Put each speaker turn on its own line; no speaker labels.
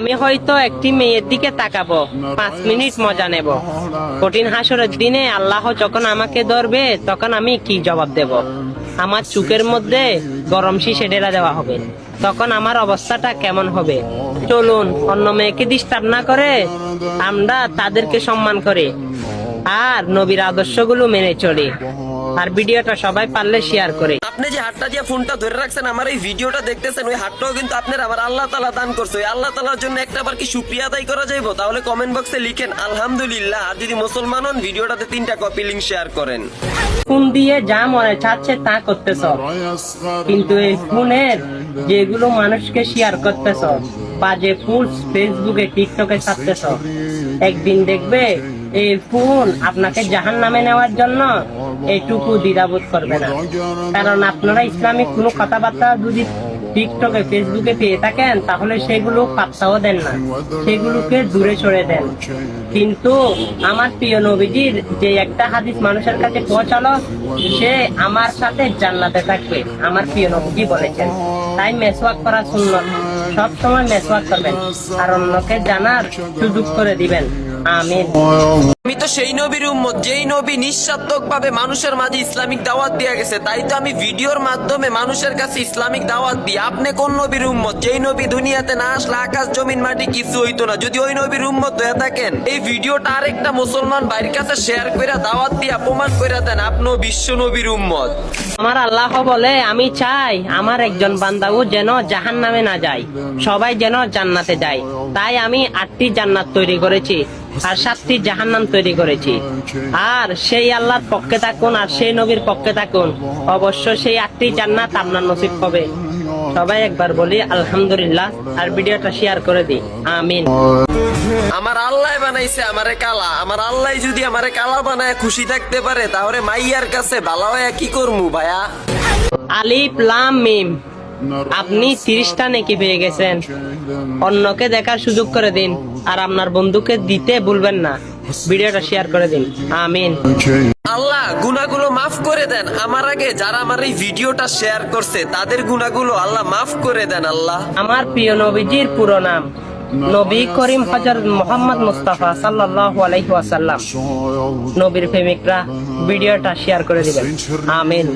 আমি হয়তো একটি মেয়ের দিকে তাকাবো, পাঁচ মিনিট মজা নেব। কঠিন হাসরের দিনে আল্লাহ যখন আমাকে ধরবে, তখন আমি কি জবাব দেব? আমার চুকের মধ্যে গরম শিশে ডেরা দেওয়া হবে। তখন আমার অবস্থাটা কেমন হবে? চলুন, অন্য মেয়েকে ডিস্টার্ব না করে আমরা তাদেরকে সম্মান করে। আর নবীর আদর্শগুলো মেনে চলি। আর ভিডিওটা সবাই পারলে শেয়ার করে।
আপনি যে হাতটা দিয়ে ফোনটা ধরে রাখছেন আমার এই ভিডিওটা দেখতেছেন ওই হাতটাও কিন্তু আপনার আমার আল্লাহ তালা দান করছে। ওই আল্লাহ তালার জন্য একটা বার কি সুপ্রিয়া আদায় করা যাইবো? তাহলে কমেন্ট বক্সে লিখেন আলহামদুলিল্লাহ। আর যদি মুসলমান হন ভিডিওটাতে তিনটা কপি লিঙ্ক শেয়ার করেন।
ফোন দিয়ে যা মনে চাচ্ছে তা করতেছ। কিন্তু এই ফোনের যেগুলো মানুষকে শেয়ার করতেছ বাজে ফুল ফেসবুকে টিকটকে ছাড়তেছ একদিন দেখবে এই ফোন আপনাকে জাহান নামে নেওয়ার জন্য এইটুকু দ্বিধাবোধ করবে না। কারণ আপনারা ইসলামিক কোনো কথাবার্তা যদি টিকটকে, ফেসবুকে পেয়ে থাকেন, তাহলে সেগুলো পাত্তাও দেন না। সেগুলোকে দূরে সরে দেন। কিন্তু আমার প্রিয় নবীজির যে একটা হাদিস মানুষের কাছে পৌঁছালো, সে আমার সাথে জান্নাতে থাকবে, আমার প্রিয় নবীজি বলেছেন। তাই মেসওয়াক করা সুন্নত। সবসময় মেসওয়াক করবেন। আর অন্যকে জানার সুযোগ করে দিবেন। আমিন
আমি তো সেই নবীর উম্মত, যেই নবী নিঃস্বার্থক ভাবে মানুষের মাঝে ইসলামিক দাওয়াত দিয়ে গেছে, তাই তো আমি ভিডিওর মাধ্যমে মানুষের কাছে ইসলামিক দাওয়াত দিই। আপনি কোন নবীর উম্মত? যেই নবী দুনিয়াতে না আসলে আকাশ, জমিন, মাটি কিছু হইতো না। যদি ওই নবীর উম্মত হয়ে থাকেন, এই ভিডিওটা আরেকটা মুসলমান ভাইয়ের কাছে শেয়ার করে দাওয়াত দিয়া প্রমাণ করে দেন, আপনিও বিশ্ব নবীর উম্মত।
আমার আল্লাহ বলে, আমি চাই আমার একজন বান্দাও যেন জাহান নামে না যায়, সবাই যেন জান্নাতে যায়। তাই আমি আটটি জান্নাত তৈরি করেছি, আর সাতটি জাহান্নাম তৈরি করেছি। আর সেই আল্লাহর পক্ষে থাকুন আর সেই নবীর পক্ষে থাকুন অবশ্য সেই আটটি জান্নাত আপনার নসিব হবে। সবাই একবার বলি আলহামদুলিল্লাহ আর ভিডিওটা শেয়ার করে দিই। আমিন।
আমার আল্লাহ বানাইছে আমারে কালা। আমার আল্লাহ যদি আমারে কালা বানায় খুশি থাকতে পারে তাহলে মাইয়ার কাছে ভালো হয়ে কি করমু ভাইয়া?
আলিফ লাম মিম। আপনি তিরিশটা নেকি পেয়ে গেছেন। অন্যকে দেখার সুযোগ করে দিন আর আপনার বন্ধুকে দিতে ভুলবেন না। ভিডিওটা শেয়ার করে দিন। আমিন।
আল্লাহ গুনাগুলো মাফ করে দেন। আমার আগে যারা আমার এই ভিডিওটা শেয়ার করছে তাদের গুনাগুলো আল্লাহ মাফ করে দেন আল্লাহ।
আমার প্রিয় নবীজির পুরো নাম নবী করিম হজরত মোহাম্মদ মুস্তাফা সাল্লাল্লাহু আলাইহি ওয়াসাল্লাম। নবীর প্রেমিকরা ভিডিওটা শেয়ার করে দিবেন। আমিন।